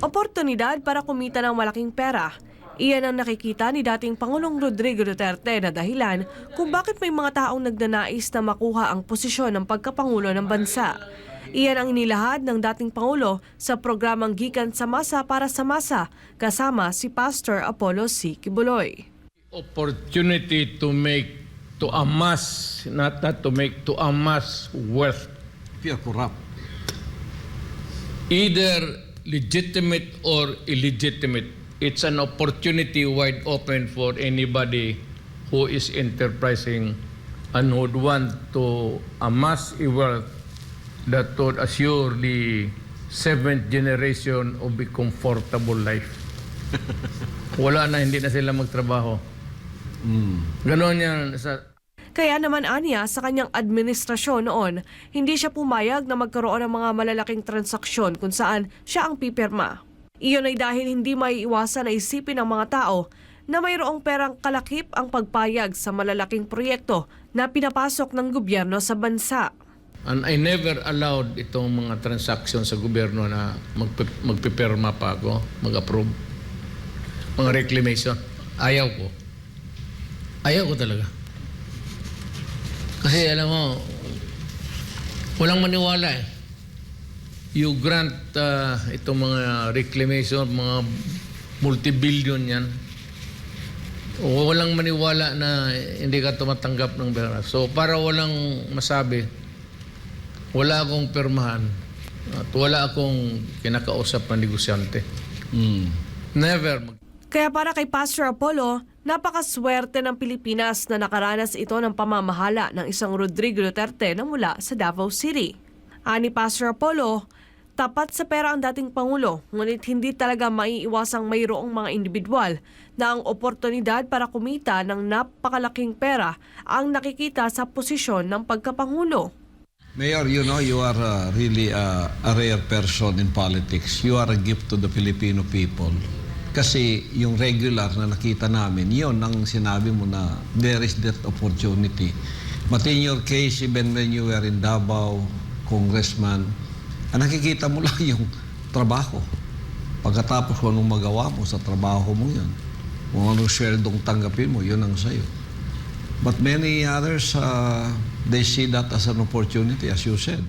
Oportunidad para kumita ng malaking pera. Iyan ang nakikita ni dating Pangulong Rodrigo Duterte na dahilan kung bakit may mga taong nagnanais na makuha ang posisyon ng pagkapangulo ng bansa. Iyan ang inilahad ng dating Pangulo sa programang Gikan sa Masa para sa Masa kasama si Pastor Apollo C. Kibuloy. opportunity to make to amass not not to make to amass wealth If you're corrupt. either legitimate or illegitimate it's an opportunity wide open for anybody who is enterprising and would want to amass a wealth that would assure the seventh generation of a comfortable life. Wala na hindi na sila magtrabaho. Ganon yan sa Kaya naman aniya sa kanyang administrasyon noon, hindi siya pumayag na magkaroon ng mga malalaking transaksyon kung saan siya ang pipirma. Iyon ay dahil hindi maiiwasan na isipin ng mga tao na mayroong perang kalakip ang pagpayag sa malalaking proyekto na pinapasok ng gobyerno sa bansa. And I never allowed itong mga transaction sa gobyerno na magpi- magpipirma pa ako, mag-approve. Mga reclamation. Ayaw ko. Ayaw ko talaga. Kasi alam mo, walang maniwala eh. You grant uh, itong mga reclamation, mga multi-billion yan. O walang maniwala na hindi ka tumatanggap ng pera. So para walang masabi, wala akong permahan at wala akong kinakausap na negosyante. Never. Kaya para kay Pastor Apollo, napakaswerte ng Pilipinas na nakaranas ito ng pamamahala ng isang Rodrigo Duterte na mula sa Davao City. Ani Pastor Apollo, tapat sa pera ang dating Pangulo, ngunit hindi talaga maiiwasang mayroong mga individual na ang oportunidad para kumita ng napakalaking pera ang nakikita sa posisyon ng pagkapangulo. Mayor, you know, you are uh, really uh, a rare person in politics. You are a gift to the Filipino people. Kasi yung regular na nakita namin, yun ang sinabi mo na there is that opportunity. But in your case, even when you were in Davao, congressman, ang nakikita mo lang yung trabaho. Pagkatapos kung anong magawa mo sa trabaho mo yan, kung anong sweldong tanggapin mo, yun ang sa'yo. But many others, uh, they see that as an opportunity, as you said.